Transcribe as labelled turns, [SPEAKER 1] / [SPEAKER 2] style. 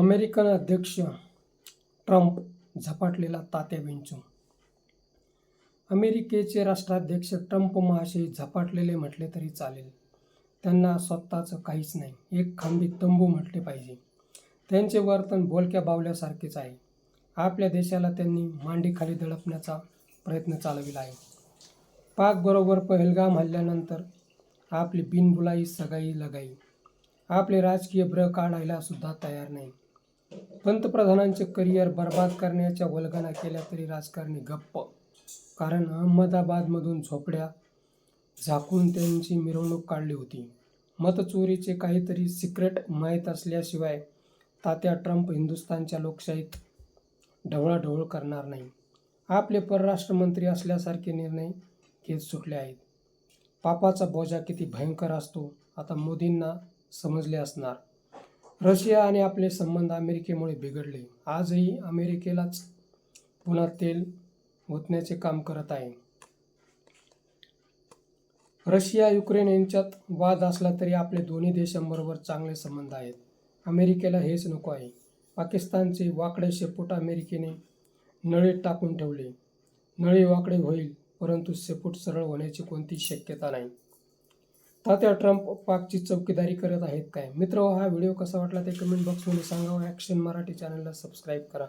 [SPEAKER 1] American अध्यक्ष Trump झपाटलेला तात्या विंचू अमेरिकेचे राष्ट्राध्यक्ष ट्रम्प महाशय झपाटलेले म्हटले तरी चालेल. त्यांना स्वतःचं काहीच नाही एक खांबी तंबू म्हटले पाहिजे. त्यांचे वर्तन बोलक्या बावल्यासारखेच आहे. आपल्या देशाला त्यांनी मांडीखाली दडपण्याचा प्रयत्न चालविला आहे. पाकबरोबर पहलगाम हल्ल्यानंतर आपली बिनबुलाई सगाई लगाई. आपले राजकीय ब्र काढायला सुद्धा तयार नाही. पंतप्रधानांचे करिअर बर्बाद करण्याच्या वल्गना केल्या तरी राजकारणी गप्प. कारण अहमदाबादमधून झोपड्या झाकून त्यांची मिरवणूक काढली होती. मतचोरीचे काहीतरी सिक्रेट माहीत असल्याशिवाय तात्या ट्रम्प हिंदुस्थानच्या लोकशाहीत ढवळाढवळ करणार नाही. आपले परराष्ट्रमंत्री असल्यासारखे निर्णय घेत सुटले आहेत. पापाचा बोजा किती भयंकर असतो आता मोदींना समजले असणार. रशिया आणि आपले संबंध अमेरिकेमुळे बिघडले. आजही अमेरिकेलाच पुन्हा तेल ओतण्याचे काम करत आहे. रशिया युक्रेन यांच्यात वाद असला तरी आपले दोन्ही देशांबरोबर चांगले संबंध आहेत. अमेरिकेला हेच नको आहे. पाकिस्तानचे वाकडे शेपूट अमेरिकेने नळीत टाकून ठेवले. नळी वाकडे होईल परंतु शेपूट सरळ होण्याची कोणतीच शक्यता नाही. तात्या ट्रम्प पाकची चौकीदारी करत आहेत काय? मित्र हा व्हिडिओ कसा वाटला ते कमेंट बॉक्समध्ये सांगा ॲक्शन मराठी चॅनलला सबस्क्राईब करा.